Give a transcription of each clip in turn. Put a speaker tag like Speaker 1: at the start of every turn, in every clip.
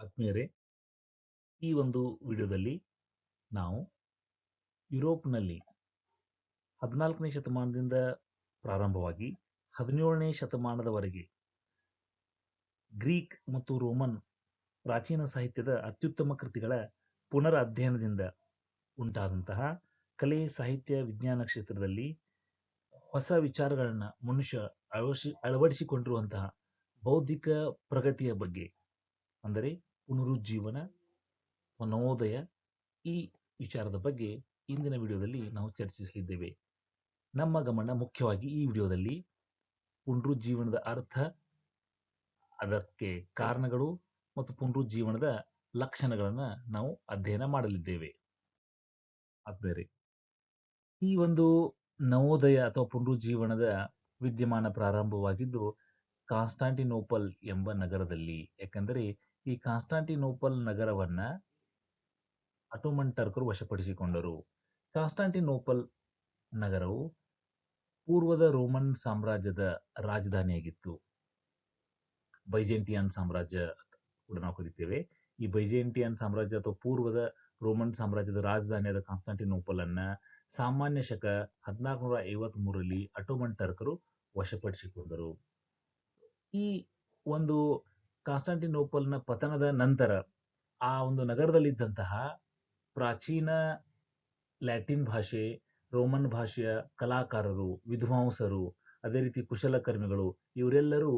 Speaker 1: ಆತ್ಮೀಯರೇ ಈ ಒಂದು ವಿಡಿಯೋದಲ್ಲಿ ನಾವು ಯುರೋಪ್ನಲ್ಲಿ ಹದಿನಾಲ್ಕನೇ ಶತಮಾನದಿಂದ ಪ್ರಾರಂಭವಾಗಿ ಹದಿನೇಳನೇ ಶತಮಾನದವರೆಗೆ ಗ್ರೀಕ್ ಮತ್ತು ರೋಮನ್ ಪ್ರಾಚೀನ ಸಾಹಿತ್ಯದ ಅತ್ಯುತ್ತಮ ಕೃತಿಗಳ ಪುನರ್ ಅಧ್ಯಯನದಿಂದ ಉಂಟಾದಂತಹ ಕಲೆ, ಸಾಹಿತ್ಯ, ವಿಜ್ಞಾನ ಕ್ಷೇತ್ರದಲ್ಲಿ ಹೊಸ ವಿಚಾರಗಳನ್ನು ಮನುಷ್ಯ ಅಳವಡಿಸಿ, ಅಳವಡಿಸಿಕೊಂಡಿರುವಂತಹ ಬೌದ್ಧಿಕ ಪ್ರಗತಿಯ ಬಗ್ಗೆ, ಅಂದರೆ ಪುನರುಜ್ಜೀವನ ನವೋದಯ ಈ ವಿಚಾರದ ಬಗ್ಗೆ ಇಂದಿನ ವಿಡಿಯೋದಲ್ಲಿ ನಾವು ಚರ್ಚಿಸಲಿದ್ದೇವೆ. ನಮ್ಮ ಗಮನ ಮುಖ್ಯವಾಗಿ ಈ ವಿಡಿಯೋದಲ್ಲಿ ಪುನರುಜ್ಜೀವನದ ಅರ್ಥ, ಅದಕ್ಕೆ ಕಾರಣಗಳು ಮತ್ತು ಪುನರುಜ್ಜೀವನದ ಲಕ್ಷಣಗಳನ್ನು ನಾವು ಅಧ್ಯಯನ ಮಾಡಲಿದ್ದೇವೆ. ಆದರೆ ಈ ಒಂದು ನವೋದಯ ಅಥವಾ ಪುನರುಜ್ಜೀವನದ ವಿದ್ಯಮಾನ ಪ್ರಾರಂಭವಾಗಿದ್ದು ಕಾನ್ಸ್ಟಾಂಟಿನೋಪಲ್ ಎಂಬ ನಗರದಲ್ಲಿ, ಯಾಕಂದರೆ ಈ ಕಾನ್ಸ್ಟಾಂಟಿನೋಪಲ್ ನಗರವನ್ನ ಅಟೋಮನ್ ಟರ್ಕರು ವಶಪಡಿಸಿಕೊಂಡರು. ಕಾನ್ಸ್ಟಾಂಟಿನೋಪಲ್ ನಗರವು ಪೂರ್ವದ ರೋಮನ್ ಸಾಮ್ರಾಜ್ಯದ ರಾಜಧಾನಿಯಾಗಿತ್ತು. ಬೈಜೆಂಟಿಯನ್ ಸಾಮ್ರಾಜ್ಯ ಕೂಡ ನಾವು ಕರಿತೇವೆ. ಈ ಬೈಜೆಂಟಿಯನ್ ಸಾಮ್ರಾಜ್ಯ ಅಥವಾ ಪೂರ್ವದ ರೋಮನ್ ಸಾಮ್ರಾಜ್ಯದ ರಾಜಧಾನಿಯಾದ ಕಾನ್ಸ್ಟಾಂಟಿನೋಪಲ್ ಅನ್ನ ಸಾಮಾನ್ಯ ಶಕ ಹದಿನಾಲ್ಕುನೂರ ಐವತ್ತ್ ಮೂರರಲ್ಲಿ ಅಟೋಮನ್ ಟರ್ಕರು ವಶಪಡಿಸಿಕೊಂಡರು. ಈ ಒಂದು ಕಾನ್ಸ್ಟಾಂಟಿನೋಪಲ್ನ ಪತನದ ನಂತರ ಆ ಒಂದು ನಗರದಲ್ಲಿದ್ದಂತಹ ಪ್ರಾಚೀನ ಲ್ಯಾಟಿನ್ ಭಾಷೆ, ರೋಮನ್ ಭಾಷೆಯ ಕಲಾಕಾರರು, ವಿದ್ವಾಂಸರು, ಅದೇ ರೀತಿ ಕುಶಲಕರ್ಮಿಗಳು ಇವರೆಲ್ಲರೂ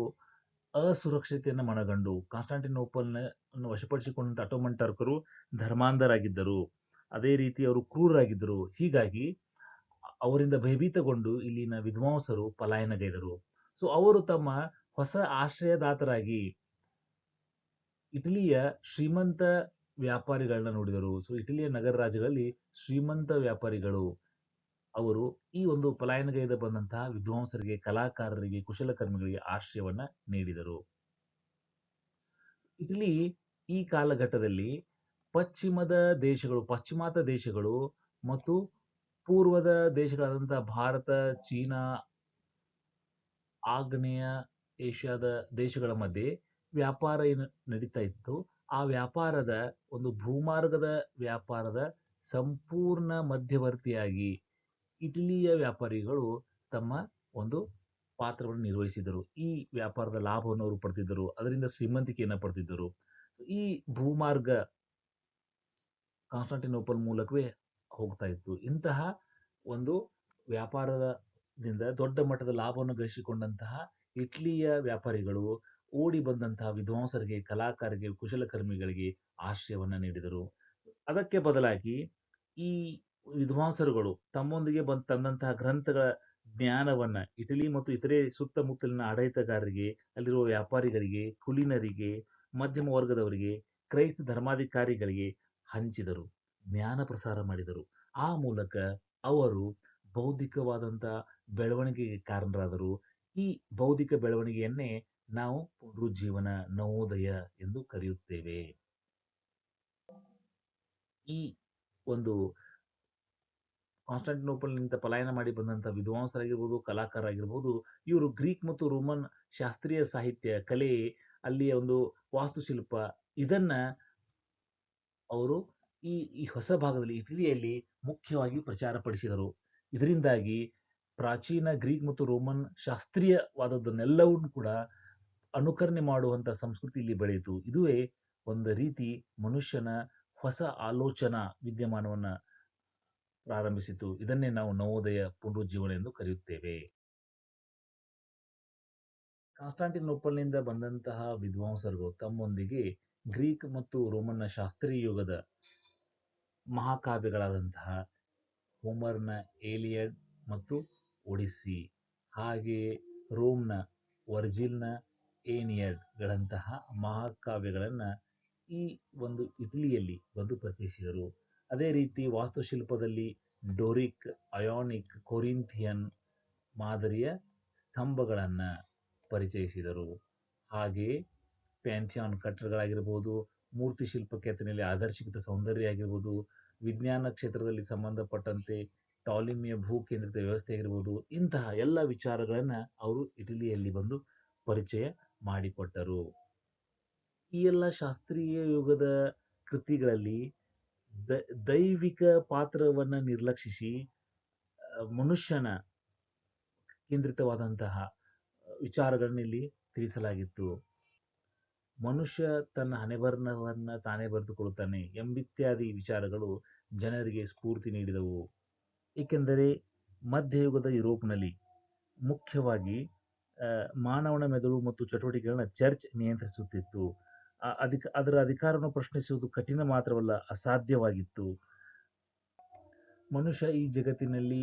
Speaker 1: ಅಸುರಕ್ಷತೆಯನ್ನು ಮನಗಂಡು ಕಾನ್ಸ್ಟಾಂಟಿನೋಪಲ್ನ ವಶಪಡಿಸಿಕೊಂಡಂಥ ಅಟೋಮನ್ ಟರ್ಕರು ಧರ್ಮಾಂಧರಾಗಿದ್ದರು. ಅದೇ ರೀತಿ ಅವರು ಕ್ರೂರರಾಗಿದ್ದರು. ಹೀಗಾಗಿ ಅವರಿಂದ ಭಯಭೀತಗೊಂಡು ಇಲ್ಲಿನ ವಿದ್ವಾಂಸರು ಪಲಾಯನಗೈದರು. ಸೊ ಅವರು ತಮ್ಮ ಹೊಸ ಆಶ್ರಯದಾತರಾಗಿ ಇಟಲಿಯ ಶ್ರೀಮಂತ ವ್ಯಾಪಾರಿಗಳನ್ನ ನೋಡಿದರು. ಸೊ ಇಟಲಿಯ ನಗರ ರಾಜ್ಯಗಳಲ್ಲಿ ಶ್ರೀಮಂತ ವ್ಯಾಪಾರಿಗಳು ಅವರು ಈ ಒಂದು ಪಲಾಯನಗೈದ ಬಂದಂತಹ ವಿದ್ವಾಂಸರಿಗೆ, ಕಲಾಕಾರರಿಗೆ, ಕುಶಲಕರ್ಮಿಗಳಿಗೆ ಆಶ್ರಯವನ್ನ ನೀಡಿದರು. ಇಟಲಿ ಈ ಕಾಲಘಟ್ಟದಲ್ಲಿ ಪಶ್ಚಿಮದ ದೇಶಗಳು ಪಶ್ಚಿಮಾತ ದೇಶಗಳು ಮತ್ತು ಪೂರ್ವದ ದೇಶಗಳಾದಂತಹ ಭಾರತ, ಚೀನಾ, ಆಗ್ನೇಯ ಏಷ್ಯಾದ ದೇಶಗಳ ಮಧ್ಯೆ ವ್ಯಾಪಾರ ಏನು ನಡೀತಾ ಇತ್ತು, ಆ ವ್ಯಾಪಾರದ ಒಂದು ಭೂಮಾರ್ಗದ ವ್ಯಾಪಾರದ ಸಂಪೂರ್ಣ ಮಧ್ಯವರ್ತಿಯಾಗಿ ಇಟಲಿಯ ವ್ಯಾಪಾರಿಗಳು ತಮ್ಮ ಒಂದು ಪಾತ್ರವನ್ನು ನಿರ್ವಹಿಸಿದರು. ಈ ವ್ಯಾಪಾರದ ಲಾಭವನ್ನು ಅವರು ಪಡೆದಿದ್ದರು ಅದರಿಂದ ಶ್ರೀಮಂತಿಕೆಯನ್ನು ಪಡೆದಿದ್ದರು ಈ ಭೂಮಾರ್ಗ ಕಾನ್ಸ್ಟಾಂಟಿನೋಪಲ್ ಮೂಲಕವೇ ಹೋಗ್ತಾ ಇತ್ತು. ಇಂತಹ ಒಂದು ವ್ಯಾಪಾರದಿಂದ ದೊಡ್ಡ ಮಟ್ಟದ ಲಾಭವನ್ನು ಗಳಿಸಿಕೊಂಡಂತಹ ಇಟ್ಲಿಯ ವ್ಯಾಪಾರಿಗಳು ಓಡಿ ಬಂದಂತಹ ವಿದ್ವಾಂಸರಿಗೆ ಕಲಾಕಾರರಿಗೆ ಕುಶಲಕರ್ಮಿಗಳಿಗೆ ಆಶ್ರಯವನ್ನ ನೀಡಿದರು. ಅದಕ್ಕೆ ಬದಲಾಗಿ ಈ ವಿದ್ವಾಂಸರುಗಳು ತಮ್ಮೊಂದಿಗೆ ಬಂದು ತಂದಂತಹ ಗ್ರಂಥಗಳ ಜ್ಞಾನವನ್ನ ಇಟಲಿ ಮತ್ತು ಇತರೆ ಸುತ್ತಮುತ್ತಲಿನ ಆಡಳಿತಗಾರರಿಗೆ, ಅಲ್ಲಿರುವ ವ್ಯಾಪಾರಿಗಳಿಗೆ, ಕುಲೀನರಿಗೆ, ಮಧ್ಯಮ ವರ್ಗದವರಿಗೆ, ಕ್ರೈಸ್ತ ಧರ್ಮಾಧಿಕಾರಿಗಳಿಗೆ ಹಂಚಿದರು, ಜ್ಞಾನ ಪ್ರಸಾರ ಮಾಡಿದರು. ಆ ಮೂಲಕ ಅವರು ಬೌದ್ಧಿಕವಾದಂಥ ಬೆಳವಣಿಗೆಗೆ ಕಾರಣರಾದರು. ಈ ಬೌದ್ಧಿಕ ಬೆಳವಣಿಗೆಯನ್ನೇ ನಾವು ಪುನರುಜ್ಜೀವನ ನವೋದಯ ಎಂದು ಕರೆಯುತ್ತೇವೆ. ಈ ಒಂದು ಕಾನ್ಸ್ಟಾಂಟಿನೋಪಲ್ನಿಂದ ಪಲಾಯನ ಮಾಡಿ ಬಂದಂತ ವಿದ್ವಾಂಸರಾಗಿರ್ಬೋದು, ಕಲಾಕಾರರಾಗಿರ್ಬೋದು, ಇವರು ಗ್ರೀಕ್ ಮತ್ತು ರೋಮನ್ ಶಾಸ್ತ್ರೀಯ ಸಾಹಿತ್ಯ ಕಲೆ ಅಲ್ಲಿಯ ಒಂದು ವಾಸ್ತುಶಿಲ್ಪ. ಇದನ್ನ ಅವರು ಈ ಈ ಹೊಸ ಭಾಗದಲ್ಲಿ ಇಟಲಿಯಲ್ಲಿ ಮುಖ್ಯವಾಗಿ ಪ್ರಚಾರಪಡಿಸಿದರು. ಇದರಿಂದಾಗಿ ಪ್ರಾಚೀನ ಗ್ರೀಕ್ ಮತ್ತು ರೋಮನ್ ಶಾಸ್ತ್ರೀಯವಾದದ್ದನ್ನೆಲ್ಲವನ್ನು ಕೂಡ ಅನುಕರಣೆ ಮಾಡುವಂತ ಸಂಸ್ಕೃತಿ ಇಲ್ಲಿ ಬೆಳೆಯಿತು. ಇದುವೇ ಒಂದು ರೀತಿ ಮನುಷ್ಯನ ಹೊಸ ಆಲೋಚನಾ ವಿದ್ಯಮಾನವನ್ನ ಪ್ರಾರಂಭಿಸಿತು. ಇದನ್ನೇ ನಾವು ನವೋದಯ ಪುನರುಜ್ಜೀವನ ಎಂದು ಕರೆಯುತ್ತೇವೆ. ಕಾನ್ಸ್ಟಾಂಟಿನೋಪಲ್ನಿಂದ ಬಂದಂತಹ ವಿದ್ವಾಂಸರು ತಮ್ಮೊಂದಿಗೆ ಗ್ರೀಕ್ ಮತ್ತು ರೋಮನ್ನ ಶಾಸ್ತ್ರೀಯ ಯುಗದ ಮಹಾಕಾವ್ಯಗಳಾದಂತಹ ಹೋಮರ್ನ ಏಲಿಯಡ್ ಮತ್ತು ಒಡಿಸ್ಸಿ ಹಾಗೆಯೇ ರೋಮ್ನ ವರ್ಜಿಲ್ನ ಏನಿಯಡ್ಗಳಂತಹ ಮಹಾಕಾವ್ಯಗಳನ್ನು ಈ ಒಂದು ಇಟಲಿಯಲ್ಲಿ ಬಂದು ಪರಿಚಯಿಸಿದರು. ಅದೇ ರೀತಿ ವಾಸ್ತುಶಿಲ್ಪದಲ್ಲಿ ಡೋರಿಕ್, ಅಯೋನಿಕ್, ಕೊರಿಂಥಿಯನ್ ಮಾದರಿಯ ಸ್ತಂಭಗಳನ್ನು ಪರಿಚಯಿಸಿದರು. ಹಾಗೆಯೇ ಪ್ಯಾಂಥಿಯಾನ್ ಕಟ್ಟಡಗಳಾಗಿರ್ಬೋದು, ಮೂರ್ತಿ ಶಿಲ್ಪ ಕೆತ್ತನೆಯಲ್ಲಿ ಆದರ್ಶಿಕತ ಸೌಂದರ್ಯ ಆಗಿರ್ಬೋದು, ವಿಜ್ಞಾನ ಕ್ಷೇತ್ರದಲ್ಲಿ ಸಂಬಂಧಪಟ್ಟಂತೆ ಟಾಲಿಮಿಯ ಭೂ ಕೇಂದ್ರಿತ ವ್ಯವಸ್ಥೆ ಆಗಿರ್ಬೋದು, ಇಂತಹ ಎಲ್ಲ ವಿಚಾರಗಳನ್ನು ಅವರು ಇಟಲಿಯಲ್ಲಿ ಬಂದು ಪರಿಚಯ ಮಾಡಿಕೊಟ್ಟರು ಈ ಎಲ್ಲ ಶಾಸ್ತ್ರೀಯ ಯುಗದ ಕೃತಿಗಳಲ್ಲಿ ದ, ದೈವಿಕ ಪಾತ್ರವನ್ನ ನಿರ್ಲಕ್ಷಿಸಿ ಮನುಷ್ಯನ ಕೇಂದ್ರಿತವಾದಂತಹ ವಿಚಾರಗಳನ್ನ ಇಲ್ಲಿ ತಿಳಿಸಲಾಗಿತ್ತು. ಮನುಷ್ಯ ತನ್ನ ಹಣೆಬರಹವನ್ನ ತಾನೇ ಬರೆದುಕೊಳ್ಳುತ್ತಾನೆ ಎಂಬಿತ್ಯಾದಿ ವಿಚಾರಗಳು ಜನರಿಗೆ ಸ್ಫೂರ್ತಿ ನೀಡಿದವು. ಏಕೆಂದರೆ ಮಧ್ಯಯುಗದ ಯುರೋಪ್‌ನಲ್ಲಿ ಮುಖ್ಯವಾಗಿ ಮಾನವನ ಮೆದುಳು ಮತ್ತು ಚಟುವಟಿಕೆಗಳನ್ನ ಚರ್ಚ್ ನಿಯಂತ್ರಿಸುತ್ತಿತ್ತು. ಅದಕ್ಕೆ ಅದರ ಅಧಿಕಾರವನ್ನು ಪ್ರಶ್ನಿಸುವುದು ಕಠಿಣ ಮಾತ್ರವಲ್ಲ, ಅಸಾಧ್ಯವಾಗಿತ್ತು. ಮನುಷ್ಯ ಈ ಜಗತ್ತಿನಲ್ಲಿ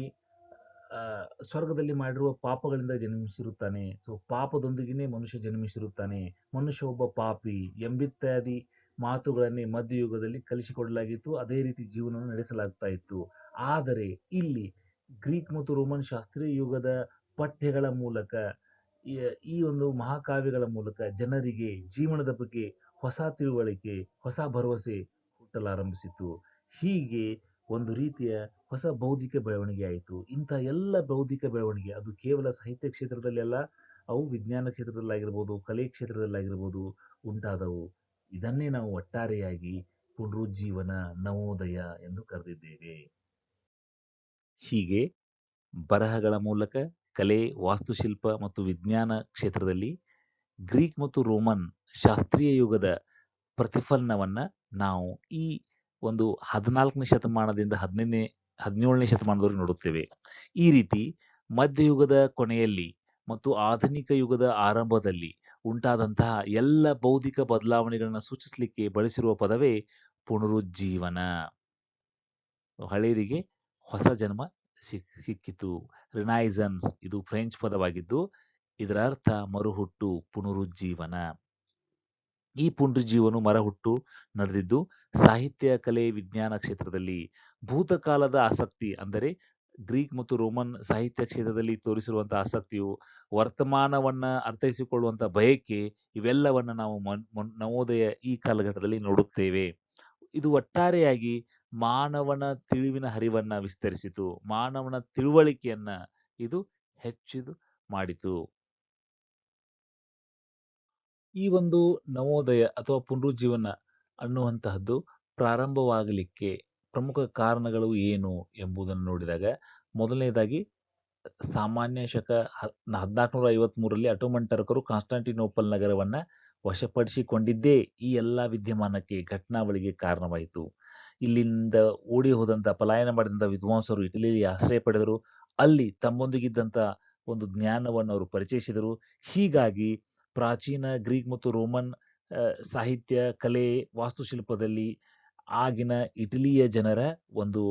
Speaker 1: ಸ್ವರ್ಗದಲ್ಲಿ ಮಾಡಿರುವ ಪಾಪಗಳಿಂದ ಜನ್ಮಿಸಿರುತ್ತಾನೆ. ಸೊ ಪಾಪದೊಂದಿಗೆನೇ ಮನುಷ್ಯ ಜನ್ಮಿಸಿರುತ್ತಾನೆ. ಮನುಷ್ಯ ಒಬ್ಬ ಪಾಪಿ ಎಂಬಿತ್ಯಾದಿ ಮಾತುಗಳನ್ನೇ ಮಧ್ಯಯುಗದಲ್ಲಿ ಕಲಿಸಿಕೊಡಲಾಗಿತ್ತು. ಅದೇ ರೀತಿ ಜೀವನವನ್ನು ನಡೆಸಲಾಗ್ತಾ ಇತ್ತು. ಆದರೆ ಇಲ್ಲಿ ಗ್ರೀಕ್ ಮತ್ತು ರೋಮನ್ ಶಾಸ್ತ್ರೀಯ ಯುಗದ ಪಠ್ಯಗಳ ಮೂಲಕ ಈ ಒಂದು ಮಹಾಕಾವ್ಯಗಳ ಮೂಲಕ ಜನರಿಗೆ ಜೀವನದ ಬಗ್ಗೆ ಹೊಸ ತಿಳುವಳಿಕೆ, ಹೊಸ ಭರವಸೆ ಹುಟ್ಟಲಾರಂಭಿಸಿತು. ಹೀಗೆ ಒಂದು ರೀತಿಯ ಹೊಸ ಬೌದ್ಧಿಕ ಬೆಳವಣಿಗೆ ಆಯಿತು. ಇಂಥ ಎಲ್ಲ ಬೌದ್ಧಿಕ ಬೆಳವಣಿಗೆ ಅದು ಕೇವಲ ಸಾಹಿತ್ಯ ಕ್ಷೇತ್ರದಲ್ಲಿ ಅಲ್ಲ, ಅವು ವಿಜ್ಞಾನ ಕ್ಷೇತ್ರದಲ್ಲಾಗಿರ್ಬೋದು, ಕಲೆ ಕ್ಷೇತ್ರದಲ್ಲಾಗಿರ್ಬೋದು ಉಂಟಾದವು. ಇದನ್ನೇ ನಾವು ಒಟ್ಟಾರೆಯಾಗಿ ಪುನರುಜ್ಜೀವನ, ನವೋದಯ ಎಂದು ಕರೆದಿದ್ದೇವೆ. ಹೀಗೆ ಬರಹಗಳ ಮೂಲಕ ಕಲೆ, ವಾಸ್ತುಶಿಲ್ಪ ಮತ್ತು ವಿಜ್ಞಾನ ಕ್ಷೇತ್ರದಲ್ಲಿ ಗ್ರೀಕ್ ಮತ್ತು ರೋಮನ್ ಶಾಸ್ತ್ರೀಯ ಯುಗದ ಪ್ರತಿಫಲನವನ್ನ ನಾವು ಈ ಒಂದು ಹದಿನಾಲ್ಕನೇ ಶತಮಾನದಿಂದ ಹದಿನೈದನೇ ಹದಿನೇಳನೇ ಶತಮಾನದವರೆಗೆ ನೋಡುತ್ತೇವೆ. ಈ ರೀತಿ ಮಧ್ಯಯುಗದ ಕೊನೆಯಲ್ಲಿ ಮತ್ತು ಆಧುನಿಕ ಯುಗದ ಆರಂಭದಲ್ಲಿ ಉಂಟಾದಂತಹ ಎಲ್ಲ ಬೌದ್ಧಿಕ ಬದಲಾವಣೆಗಳನ್ನು ಸೂಚಿಸಲಿಕ್ಕೆ ಬಳಸಿರುವ ಪದವೇ ಪುನರುಜ್ಜೀವನ. ಹಳೇರಿಗೆ ಹೊಸ ಜನ್ಮ ಸಿಕ್ ಸಿಕ್ಕಿತು. ರಿನೈಸನ್ಸ್ ಇದು ಫ್ರೆಂಚ್ ಪದವಾಗಿದ್ದು ಇದರ ಅರ್ಥ ಮರುಹುಟ್ಟು, ಪುನರುಜ್ಜೀವನ. ಈ ಪುನರುಜ್ಜೀವನು ಮರುಹುಟ್ಟು ನಡೆದಿದ್ದು ಸಾಹಿತ್ಯ, ಕಲೆ, ವಿಜ್ಞಾನ ಕ್ಷೇತ್ರದಲ್ಲಿ. ಭೂತಕಾಲದ ಆಸಕ್ತಿ ಅಂದರೆ ಗ್ರೀಕ್ ಮತ್ತು ರೋಮನ್ ಸಾಹಿತ್ಯ ಕ್ಷೇತ್ರದಲ್ಲಿ ತೋರಿಸಿರುವಂತಹ ಆಸಕ್ತಿಯು, ವರ್ತಮಾನವನ್ನ ಅರ್ಥೈಸಿಕೊಳ್ಳುವಂತ ಬಯಕೆ ಇವೆಲ್ಲವನ್ನ ನಾವು ನವೋದಯ ಈ ಕಾಲಘಟ್ಟದಲ್ಲಿ ನೋಡುತ್ತೇವೆ. ಇದು ಒಟ್ಟಾರೆಯಾಗಿ ಮಾನವನ ತಿಳಿವಿನ ಹರಿವನ್ನ ವಿಸ್ತರಿಸಿತು. ಮಾನವನ ತಿಳುವಳಿಕೆಯನ್ನ ಇದು ಹೆಚ್ಚಿದು ಮಾಡಿತು. ಈ ಒಂದು ನವೋದಯ ಅಥವಾ ಪುನರುಜ್ಜೀವನ ಅನ್ನುವಂತಹದ್ದು ಪ್ರಾರಂಭವಾಗಲಿಕ್ಕೆ ಪ್ರಮುಖ ಕಾರಣಗಳು ಏನು ಎಂಬುದನ್ನು ನೋಡಿದಾಗ ಮೊದಲನೇದಾಗಿ ಸಾಮಾನ್ಯ ಶಕ ಹದಿನಾಲ್ಕುನೂರ ಐವತ್ಮೂರರಲ್ಲಿ ಅಟೋಮನ್ ಟರ್ಕರು ಕಾನ್ಸ್ಟಾಂಟಿನೋಪಲ್ ನಗರವನ್ನ ವಶಪಡಿಸಿಕೊಂಡಿದ್ದೇ ಈ ಎಲ್ಲ ವಿದ್ಯಮಾನಕ್ಕೆ ಘಟನಾವಳಿಗೆ ಕಾರಣವಾಯಿತು. ಇಲ್ಲಿಂದ ಓಡಿ ಹೋದಂಥ ಪಲಾಯನ ಮಾಡಿದಂಥ ವಿದ್ವಾಂಸರು ಇಟಲಿಯಲ್ಲಿ ಆಶ್ರಯ ಪಡೆದರು. ಅಲ್ಲಿ ತಮ್ಮೊಂದಿಗಿದ್ದಂಥ ಒಂದು ಜ್ಞಾನವನ್ನು ಅವರು ಪರಿಚಯಿಸಿದರು. ಹೀಗಾಗಿ ಪ್ರಾಚೀನ ಗ್ರೀಕ್ ಮತ್ತು ರೋಮನ್ ಸಾಹಿತ್ಯ, ಕಲೆ, ವಾಸ್ತುಶಿಲ್ಪದಲ್ಲಿ ಆಗಿನ ಇಟಲಿಯ ಜನರ ಒಂದು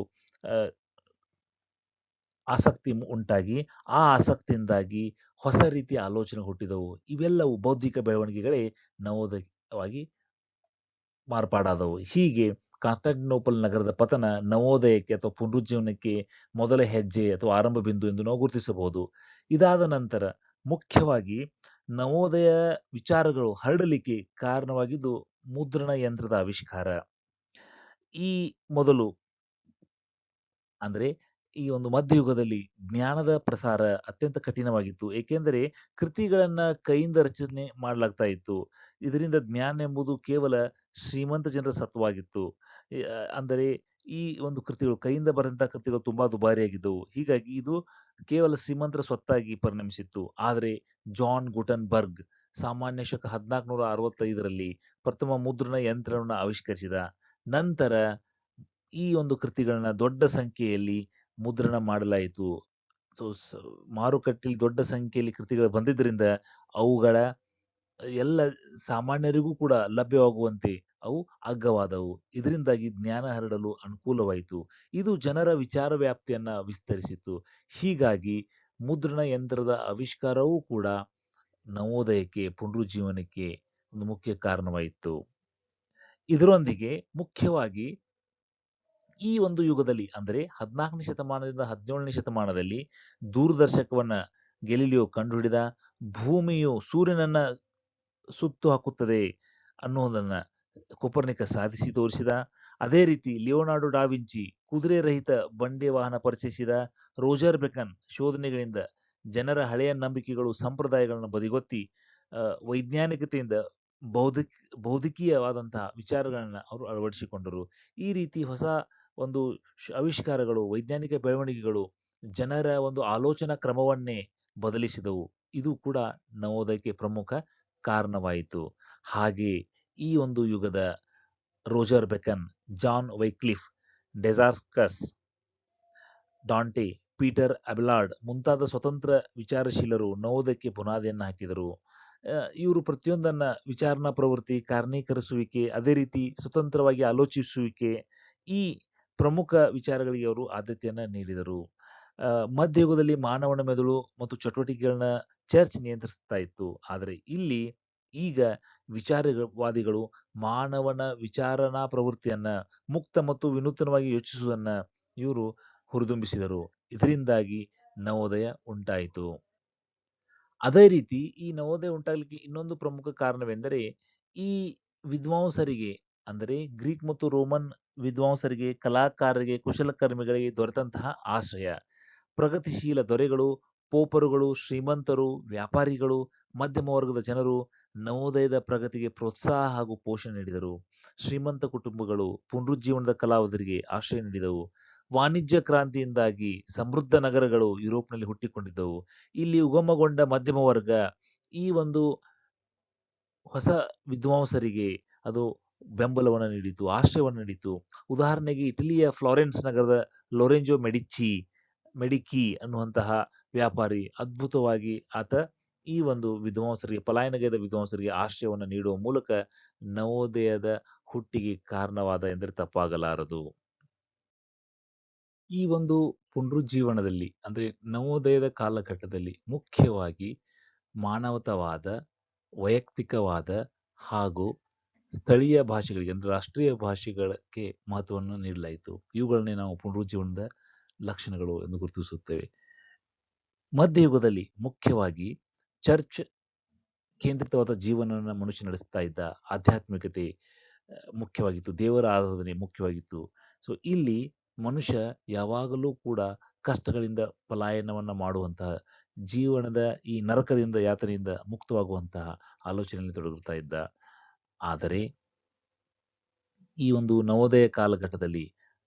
Speaker 1: ಆಸಕ್ತಿ ಉಂಟಾಗಿ ಆ ಆಸಕ್ತಿಯಿಂದಾಗಿ ಹೊಸ ರೀತಿಯ ಆಲೋಚನೆ ಹುಟ್ಟಿದವು. ಇವೆಲ್ಲವೂ ಬೌದ್ಧಿಕ ಬೆಳವಣಿಗೆಗಳೇ ನವೋದಯವಾಗಿ ಮಾರ್ಪಾಡಾದವು. ಹೀಗೆ ಕಾನ್ಸ್ಟಾಂಟಿನೋಪಲ್ ನಗರದ ಪತನ ನವೋದಯಕ್ಕೆ ಅಥವಾ ಪುನರುಜ್ಜೀವನಕ್ಕೆ ಮೊದಲ ಹೆಜ್ಜೆ ಅಥವಾ ಆರಂಭ ಬಿಂದು ಎಂದು ನಾವು ಗುರುತಿಸಬಹುದು. ಇದಾದ ನಂತರ ಮುಖ್ಯವಾಗಿ ನವೋದಯ ವಿಚಾರಗಳು ಹರಡಲಿಕ್ಕೆ ಕಾರಣವಾಗಿದ್ದು ಮುದ್ರಣ ಯಂತ್ರದ ಆವಿಷ್ಕಾರ. ಈ ಮೊದಲು ಅಂದ್ರೆ ಈ ಒಂದು ಮಧ್ಯಯುಗದಲ್ಲಿ ಜ್ಞಾನದ ಪ್ರಸಾರ ಅತ್ಯಂತ ಕಠಿಣವಾಗಿತ್ತು. ಏಕೆಂದರೆ ಕೃತಿಗಳನ್ನ ಕೈಯಿಂದ ರಚನೆ ಮಾಡಲಾಗ್ತಾ ಇತ್ತು. ಇದರಿಂದ ಜ್ಞಾನ ಎಂಬುದು ಕೇವಲ ಶ್ರೀಮಂತ ಜನರ ಸತ್ವವಾಗಿತ್ತು. ಅಂದರೆ ಈ ಒಂದು ಕೃತಿಗಳು ಕೈಯಿಂದ ಬರೆದಂತಹ ಕೃತಿಗಳು ತುಂಬಾ ದುಬಾರಿಯಾಗಿದ್ದವು. ಹೀಗಾಗಿ ಇದು ಕೇವಲ ಶ್ರೀಮಂತರ ಸ್ವತ್ತಾಗಿ ಪರಿಣಮಿಸಿತ್ತು. ಆದರೆ ಜಾನ್ ಗುಟನ್ಬರ್ಗ್ ಸಾಮಾನ್ಯ ಶಕ ಹದಿನಾಲ್ಕುನೂರ ಅರವತ್ತೈದರಲ್ಲಿ ಪ್ರಥಮ ಮುದ್ರಣ ಯಂತ್ರವನ್ನು ಆವಿಷ್ಕರಿಸಿದ. ನಂತರ ಈ ಒಂದು ಕೃತಿಗಳನ್ನ ದೊಡ್ಡ ಸಂಖ್ಯೆಯಲ್ಲಿ ಮುದ್ರಣ ಮಾಡಲಾಯಿತು. ಸ ಮಾರುಕಟ್ಟೆಯಲ್ಲಿ ದೊಡ್ಡ ಸಂಖ್ಯೆಯಲ್ಲಿ ಕೃತಿಗಳು ಬಂದಿದ್ದರಿಂದ ಅವುಗಳ ಎಲ್ಲ ಸಾಮಾನ್ಯರಿಗೂ ಕೂಡ ಲಭ್ಯವಾಗುವಂತೆ ಅವು ಅಗ್ಗವಾದವು. ಇದರಿಂದಾಗಿ ಜ್ಞಾನ ಹರಡಲು ಅನುಕೂಲವಾಯಿತು. ಇದು ಜನರ ವಿಚಾರ ವ್ಯಾಪ್ತಿಯನ್ನ ವಿಸ್ತರಿಸಿತು. ಹೀಗಾಗಿ ಮುದ್ರಣ ಯಂತ್ರದ ಆವಿಷ್ಕಾರವೂ ಕೂಡ ನವೋದಯಕ್ಕೆ, ಪುನರುಜ್ಜೀವನಕ್ಕೆ ಒಂದು ಮುಖ್ಯ ಕಾರಣವಾಯಿತು. ಇದರೊಂದಿಗೆ ಮುಖ್ಯವಾಗಿ ಈ ಒಂದು ಯುಗದಲ್ಲಿ ಅಂದರೆ ಹದಿನಾಲ್ಕನೇ ಶತಮಾನದಿಂದ ಹದಿನೇಳನೇ ಶತಮಾನದಲ್ಲಿ ದೂರದರ್ಶಕವನ್ನ ಗೆಲಿಲಿಯೋ ಕಂಡುಹಿಡಿದ. ಭೂಮಿಯು ಸೂರ್ಯನನ್ನ ಸುತ್ತು ಹಾಕುತ್ತದೆ ಅನ್ನುವುದನ್ನ ಕೋಪರ್ನಿಕಸ್ ಸಾಧಿಸಿ ತೋರಿಸಿದ. ಅದೇ ರೀತಿ ಲಿಯೋನಾರ್ಡೋ ಡಾವಿಂಚಿ ಕುದುರೆ ರಹಿತ ಬಂಡೆ ವಾಹನ ಪರಿಚಯಿಸಿದ. ರೋಜರ್ ಬೆಕನ್ ಶೋಧನೆಗಳಿಂದ ಜನರ ಹಳೆಯ ನಂಬಿಕೆಗಳು, ಸಂಪ್ರದಾಯಗಳನ್ನು ಬದಿಗೊತ್ತಿ ವೈಜ್ಞಾನಿಕತೆಯಿಂದ ಬೌದ್ಧಿಕ ಬೌದ್ಧಿಕೀಯವಾದಂತಹ ವಿಚಾರಗಳನ್ನು ಅವರು ಅಳವಡಿಸಿಕೊಂಡರು. ಈ ರೀತಿ ಹೊಸ ಒಂದು ಆವಿಷ್ಕಾರಗಳು, ವೈಜ್ಞಾನಿಕ ಬೆಳವಣಿಗೆಗಳು ಜನರ ಒಂದು ಆಲೋಚನಾ ಕ್ರಮವನ್ನೇ ಬದಲಿಸಿದವು. ಇದು ಕೂಡ ನವೋದಯಕ್ಕೆ ಪ್ರಮುಖ ಕಾರಣವಾಯಿತು. ಹಾಗೆ ಈ ಒಂದು ಯುಗದ ರೋಜರ್ ಬೆಕನ್, ಜಾನ್ ವೈಕ್ಲಿಫ್, ಡೆಸಾರ್ಕಸ್ ಡಾಂಟೆ, ಪೀಟರ್ ಅಬಿಲಾರ್ಡ್ ಮುಂತಾದ ಸ್ವತಂತ್ರ ವಿಚಾರಶೀಲರು ನವೋದಕ್ಕೆ ಬುನಾದಿಯನ್ನು ಹಾಕಿದರು. ಇವರು ಪ್ರತಿಯೊಂದನ್ನ ವಿಚಾರಣಾ ಪ್ರವೃತ್ತಿ, ಕಾರಣೀಕರಿಸುವಿಕೆ, ಅದೇ ರೀತಿ ಸ್ವತಂತ್ರವಾಗಿ ಆಲೋಚಿಸುವಿಕೆ ಈ ಪ್ರಮುಖ ವಿಚಾರಗಳಿಗೆ ಅವರು ಆದ್ಯತೆಯನ್ನ ನೀಡಿದರು. ಮಧ್ಯಯುಗದಲ್ಲಿ ಮಾನವನ ಮೆದುಳು ಮತ್ತು ಚಟುವಟಿಕೆಗಳನ್ನ ಚರ್ಚ್ ನಿಯಂತ್ರಿಸ್ತಾ ಇತ್ತು. ಆದರೆ ಇಲ್ಲಿ ಈಗ ವಿಚಾರವಾದಿಗಳು ಮಾನವನ ವಿಚಾರಣಾ ಪ್ರವೃತ್ತಿಯನ್ನ ಮುಕ್ತ ಮತ್ತು ವಿನೂತನವಾಗಿ ಯೋಚಿಸುವುದನ್ನ ಇವರು ಹುರಿದುಂಬಿಸಿದರು. ಇದರಿಂದಾಗಿ ನವೋದಯ ಉಂಟಾಯಿತು. ಅದೇ ರೀತಿ ಈ ನವೋದಯ ಉಂಟಾಗಲಿಕ್ಕೆ ಇನ್ನೊಂದು ಪ್ರಮುಖ ಕಾರಣವೆಂದರೆ ಈ ವಿದ್ವಾಂಸರಿಗೆ ಅಂದರೆ ಗ್ರೀಕ್ ಮತ್ತು ರೋಮನ್ ವಿದ್ವಾಂಸರಿಗೆ, ಕಲಾಕಾರರಿಗೆ, ಕುಶಲಕರ್ಮಿಗಳಿಗೆ ದೊರೆತಂತಹ ಆಶ್ರಯ. ಪ್ರಗತಿಶೀಲ ದೊರೆಗಳು, ಪೋಪರುಗಳು, ಶ್ರೀಮಂತರು, ವ್ಯಾಪಾರಿಗಳು, ಮಧ್ಯಮ ವರ್ಗದ ಜನರು ನವೋದಯದ ಪ್ರಗತಿಗೆ ಪ್ರೋತ್ಸಾಹ ಹಾಗೂ ಪೋಷಣೆ ನೀಡಿದರು. ಶ್ರೀಮಂತ ಕುಟುಂಬಗಳು ಪುನರುಜ್ಜೀವನದ ಕಲಾವಿದರಿಗೆ ಆಶ್ರಯ ನೀಡಿದವು. ವಾಣಿಜ್ಯ ಕ್ರಾಂತಿಯಿಂದಾಗಿ ಸಮೃದ್ಧ ನಗರಗಳು ಯುರೋಪ್‌ನಲ್ಲಿ ಹುಟ್ಟಿಕೊಂಡಿದ್ದವು. ಇಲ್ಲಿ ಉಗಮಗೊಂಡ ಮಧ್ಯಮ ವರ್ಗ ಈ ಒಂದು ಹೊಸ ವಿದ್ವಾಂಸರಿಗೆ ಅದು ಬೆಂಬಲವನ್ನು ನೀಡಿತು, ಆಶ್ರಯವನ್ನು ನೀಡಿತು. ಉದಾಹರಣೆಗೆ ಇಟಲಿಯ ಫ್ಲಾರೆನ್ಸ್ ನಗರದ ಲೊರೆಂಜೋ ಮೆಡಿಚಿ ಮೆಡಿಕಿ ಅನ್ನುವಂತಹ ವ್ಯಾಪಾರಿ ಅದ್ಭುತವಾಗಿ ಆತ ಈ ಒಂದು ವಿದ್ವಾಂಸರಿಗೆ ಪಲಾಯನಗೈದ ವಿದ್ವಾಂಸರಿಗೆ ಆಶ್ರಯವನ್ನು ನೀಡುವ ಮೂಲಕ ನವೋದಯದ ಹುಟ್ಟಿಗೆ ಕಾರಣವಾದ ಎಂದರೆ ತಪ್ಪಾಗಲಾರದು. ಈ ಒಂದು ಪುನರುಜ್ಜೀವನದಲ್ಲಿ ಅಂದ್ರೆ ನವೋದಯದ ಕಾಲಘಟ್ಟದಲ್ಲಿ ಮುಖ್ಯವಾಗಿ ಮಾನವತವಾದ, ವೈಯಕ್ತಿಕವಾದ ಹಾಗೂ ಸ್ಥಳೀಯ ಭಾಷೆಗಳಿಗೆ ಅಂದರೆ ರಾಷ್ಟ್ರೀಯ ಭಾಷೆಗಳಿಗೆ ಮಹತ್ವವನ್ನು ನೀಡಲಾಯಿತು. ಇವುಗಳನ್ನೇ ನಾವು ಪುನರುಜ್ಜೀವನದ ಲಕ್ಷಣಗಳು ಎಂದು ಗುರುತಿಸುತ್ತೇವೆ. ಮಧ್ಯಯುಗದಲ್ಲಿ ಮುಖ್ಯವಾಗಿ ಚರ್ಚ್ ಕೇಂದ್ರಿತವಾದ ಜೀವನವನ್ನು ಮನುಷ್ಯ ನಡೆಸ್ತಾ ಇದ್ದ. ಆಧ್ಯಾತ್ಮಿಕತೆ ಮುಖ್ಯವಾಗಿತ್ತು. ದೇವರ ಆರಾಧನೆ ಮುಖ್ಯವಾಗಿತ್ತು. ಸೊ ಇಲ್ಲಿ ಮನುಷ್ಯ ಯಾವಾಗಲೂ ಕೂಡ ಕಷ್ಟಗಳಿಂದ ಪಲಾಯನವನ್ನ ಮಾಡುವಂತಹ, ಜೀವನದ ಈ ನರಕದಿಂದ ಯಾತನೆಯಿಂದ ಮುಕ್ತವಾಗುವಂತಹ ಆಲೋಚನೆಯಲ್ಲಿ ತೊಡಗುತ್ತಾ ಇದ್ದ. ಆದರೆ ಈ ಒಂದು ನವೋದಯ ಕಾಲಘಟ್ಟದಲ್ಲಿ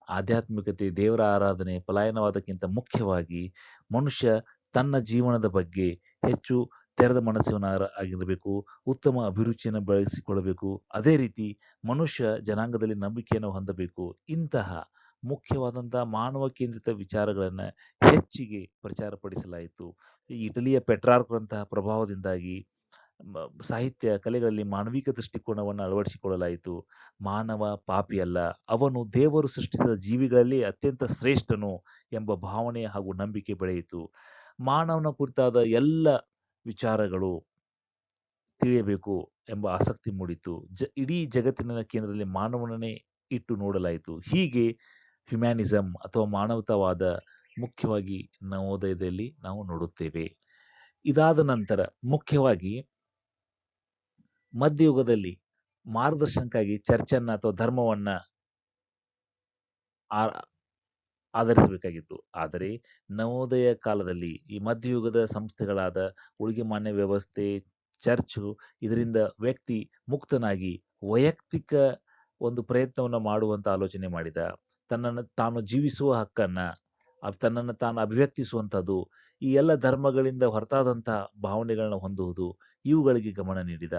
Speaker 1: ಆಧ್ಯಾತ್ಮಿಕತೆ, ದೇವರ ಆರಾಧನೆ, ಪಲಾಯನವಾದಕ್ಕಿಂತ ಮುಖ್ಯವಾಗಿ ಮನುಷ್ಯ ತನ್ನ ಜೀವನದ ಬಗ್ಗೆ ಹೆಚ್ಚು ತೆರೆದ ಮನಸ್ಸಿನ ಆಗಿರಬೇಕು. ಉತ್ತಮ ಅಭಿರುಚಿಯನ್ನು ಬೆಳೆಸಿಕೊಳ್ಳಬೇಕು. ಅದೇ ರೀತಿ ಮನುಷ್ಯ ಜನಾಂಗದಲ್ಲಿ ನಂಬಿಕೆಯನ್ನು ಹೊಂದಬೇಕು. ಇಂತಹ ಮುಖ್ಯವಾದಂತಹ ಮಾನವ ಕೇಂದ್ರಿತ ವಿಚಾರಗಳನ್ನ ಹೆಚ್ಚಿಗೆ ಪ್ರಚಾರಪಡಿಸಲಾಯಿತು. ಇಟಲಿಯ ಪೆಟ್ರಾರ್ಕ್‌ರಂತಹ ಪ್ರಭಾವದಿಂದಾಗಿ ಸಾಹಿತ್ಯ, ಕಲೆಗಳಲ್ಲಿ ಮಾನವಿಕ ದೃಷ್ಟಿಕೋನವನ್ನು ಅಳವಡಿಸಿಕೊಳ್ಳಲಾಯಿತು. ಮಾನವ ಪಾಪಿಯಲ್ಲ, ಅವನು ದೇವರು ಸೃಷ್ಟಿಸಿದ ಜೀವಿಗಳಲ್ಲಿ ಅತ್ಯಂತ ಶ್ರೇಷ್ಠನು ಎಂಬ ಭಾವನೆ ಹಾಗೂ ನಂಬಿಕೆ ಬೆಳೆಯಿತು. ಮಾನವನ ಕುರಿತಾದ ಎಲ್ಲ ವಿಚಾರಗಳು ತಿಳಿಯಬೇಕು ಎಂಬ ಆಸಕ್ತಿ ಮೂಡಿತು. ಜ, ಇಡೀ ಜಗತ್ತಿನ ಕೇಂದ್ರದಲ್ಲಿ ಮಾನವನನ್ನೇ ಇಟ್ಟು ನೋಡಲಾಯಿತು. ಹೀಗೆ ಹ್ಯುಮ್ಯಾನಿಸಂ ಅಥವಾ ಮಾನವತಾವಾದ ಮುಖ್ಯವಾಗಿ ನವೋದಯದಲ್ಲಿ ನಾವು ನೋಡುತ್ತೇವೆ. ಇದಾದ ನಂತರ ಮುಖ್ಯವಾಗಿ ಮಧ್ಯಯುಗದಲ್ಲಿ ಮಾರ್ಗದರ್ಶನಕ್ಕಾಗಿ ಚರ್ಚನ್ನ ಅಥವಾ ಧರ್ಮವನ್ನ ಆ ಆಧರಿಸಬೇಕಾಗಿತ್ತು. ಆದರೆ ನವೋದಯ ಕಾಲದಲ್ಲಿ ಈ ಮಧ್ಯಯುಗದ ಸಂಸ್ಥೆಗಳಾದ ಉಳಿಗೆ ಮಾನ್ಯ ವ್ಯವಸ್ಥೆ, ಚರ್ಚು ಇದರಿಂದ ವ್ಯಕ್ತಿ ಮುಕ್ತನಾಗಿ ವೈಯಕ್ತಿಕ ಒಂದು ಪ್ರಯತ್ನವನ್ನು ಮಾಡುವಂತ ಆಲೋಚನೆ ಮಾಡಿದ. ತನ್ನನ್ನು ತಾನು ಜೀವಿಸುವ ಹಕ್ಕನ್ನ, ತನ್ನನ್ನು ತಾನು ಅಭಿವ್ಯಕ್ತಿಸುವಂಥದ್ದು ಈ ಎಲ್ಲ ಧರ್ಮಗಳಿಂದ ಹೊರತಾದಂಥ ಭಾವನೆಗಳನ್ನ ಹೊಂದುವುದು, ಇವುಗಳಿಗೆ ಗಮನ ನೀಡಿದ.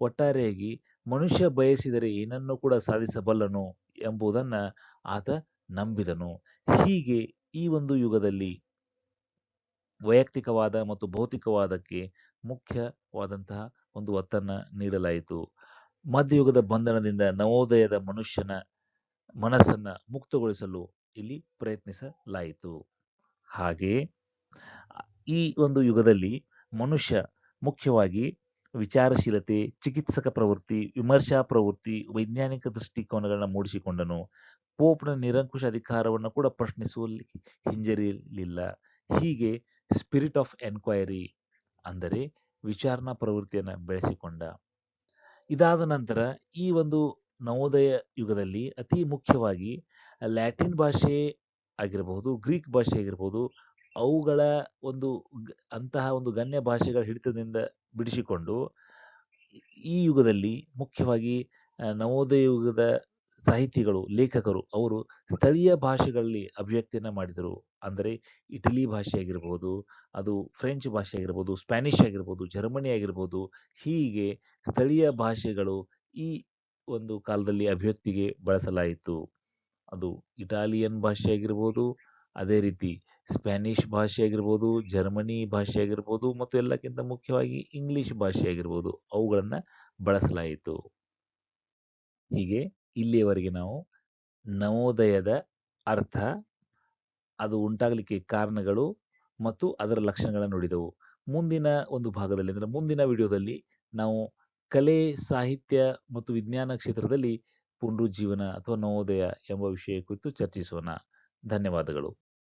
Speaker 1: ಒಟ್ಟಾರೆಯಾಗಿ ಮನುಷ್ಯ ಬಯಸಿದರೆ ಏನನ್ನು ಕೂಡ ಸಾಧಿಸಬಲ್ಲನು ಎಂಬುದನ್ನ ಆತ ನಂಬಿದನು. ಹೀಗೆ ಈ ಒಂದು ಯುಗದಲ್ಲಿ ವೈಯಕ್ತಿಕವಾದ ಮತ್ತು ಭೌತಿಕವಾದಕ್ಕೆ ಮುಖ್ಯವಾದಂತಹ ಒಂದು ಒತ್ತನ್ನ ನೀಡಲಾಯಿತು. ಮಧ್ಯಯುಗದ ಬಂಧನದಿಂದ ನವೋದಯದ ಮನುಷ್ಯನ ಮನಸ್ಸನ್ನ ಮುಕ್ತಗೊಳಿಸಲು ಇಲ್ಲಿ ಪ್ರಯತ್ನಿಸಲಾಯಿತು. ಹಾಗೆ ಈ ಒಂದು ಯುಗದಲ್ಲಿ ಮನುಷ್ಯ ಮುಖ್ಯವಾಗಿ ವಿಚಾರಶೀಲತೆ, ಚಿಕಿತ್ಸಕ ಪ್ರವೃತ್ತಿ, ವಿಮರ್ಶಾ ಪ್ರವೃತ್ತಿ, ವೈಜ್ಞಾನಿಕ ದೃಷ್ಟಿಕೋನಗಳನ್ನ ಮೂಡಿಸಿಕೊಂಡನು. ಪೋಪ್‌ನ ನಿರಂಕುಶ ಅಧಿಕಾರವನ್ನು ಕೂಡ ಪ್ರಶ್ನಿಸುವಲ್ಲಿ ಹಿಂಜರಿಯಲಿಲ್ಲ. ಹೀಗೆ ಸ್ಪಿರಿಟ್ ಆಫ್ ಎನ್ಕ್ವೈರಿ ಅಂದರೆ ವಿಚಾರಣಾ ಪ್ರವೃತ್ತಿಯನ್ನು ಬೆಳೆಸಿಕೊಂಡ. ಇದಾದ ನಂತರ ಈ ಒಂದು ನವೋದಯ ಯುಗದಲ್ಲಿ ಅತಿ ಮುಖ್ಯವಾಗಿ ಲ್ಯಾಟಿನ್ ಭಾಷೆ ಆಗಿರಬಹುದು, ಗ್ರೀಕ್ ಭಾಷೆ ಆಗಿರಬಹುದು, ಅವುಗಳ ಒಂದು ಅಂತಹ ಒಂದು ಗಣ್ಯ ಭಾಷೆಗಳ ಹಿಡಿತದಿಂದ ಬಿಡಿಸಿಕೊಂಡು, ಈ ಯುಗದಲ್ಲಿ ಮುಖ್ಯವಾಗಿ ನವೋದಯ ಯುಗದ ಸಾಹಿತಿಗಳು, ಲೇಖಕರು, ಅವರು ಸ್ಥಳೀಯ ಭಾಷೆಗಳಲ್ಲಿ ಅಭಿವ್ಯಕ್ತಿಯನ್ನು ಮಾಡಿದರು. ಅಂದರೆ ಇಟಲಿ ಭಾಷೆ ಆಗಿರ್ಬೋದು, ಅದು ಫ್ರೆಂಚ್ ಭಾಷೆ ಆಗಿರ್ಬೋದು, ಸ್ಪ್ಯಾನಿಷ್ ಆಗಿರ್ಬೋದು, ಜರ್ಮನಿ ಆಗಿರ್ಬೋದು, ಹೀಗೆ ಸ್ಥಳೀಯ ಭಾಷೆಗಳು ಈ ಒಂದು ಕಾಲದಲ್ಲಿ ಅಭಿವ್ಯಕ್ತಿಗೆ ಬಳಸಲಾಯಿತು. ಅದು ಇಟಾಲಿಯನ್ ಭಾಷೆ ಆಗಿರ್ಬೋದು, ಅದೇ ರೀತಿ ಸ್ಪ್ಯಾನಿಷ್ ಭಾಷೆ ಆಗಿರ್ಬೋದು ಜರ್ಮನಿ ಭಾಷೆ ಆಗಿರ್ಬೋದು ಮತ್ತು ಎಲ್ಲಕ್ಕಿಂತ ಮುಖ್ಯವಾಗಿ ಇಂಗ್ಲಿಷ್ ಭಾಷೆ ಆಗಿರ್ಬೋದು ಅವುಗಳನ್ನು ಬಳಸಲಾಯಿತು. ಹೀಗೆ ಇಲ್ಲಿಯವರೆಗೆ ನಾವು ನವೋದಯದ ಅರ್ಥ, ಅದು ಉಂಟಾಗಲಿಕ್ಕೆ ಕಾರಣಗಳು ಮತ್ತು ಅದರ ಲಕ್ಷಣಗಳನ್ನು ನೋಡಿದೆವು. ಮುಂದಿನ ಒಂದು ಭಾಗದಲ್ಲಿ ಅಂದರೆ ಮುಂದಿನ ವಿಡಿಯೋದಲ್ಲಿ ನಾವು ಕಲೆ, ಸಾಹಿತ್ಯ ಮತ್ತು ವಿಜ್ಞಾನ ಕ್ಷೇತ್ರದಲ್ಲಿ ಪುನರುಜ್ಜೀವನ ಅಥವಾ ನವೋದಯ ಎಂಬ ವಿಷಯ ಕುರಿತು ಚರ್ಚಿಸೋಣ. ಧನ್ಯವಾದಗಳು.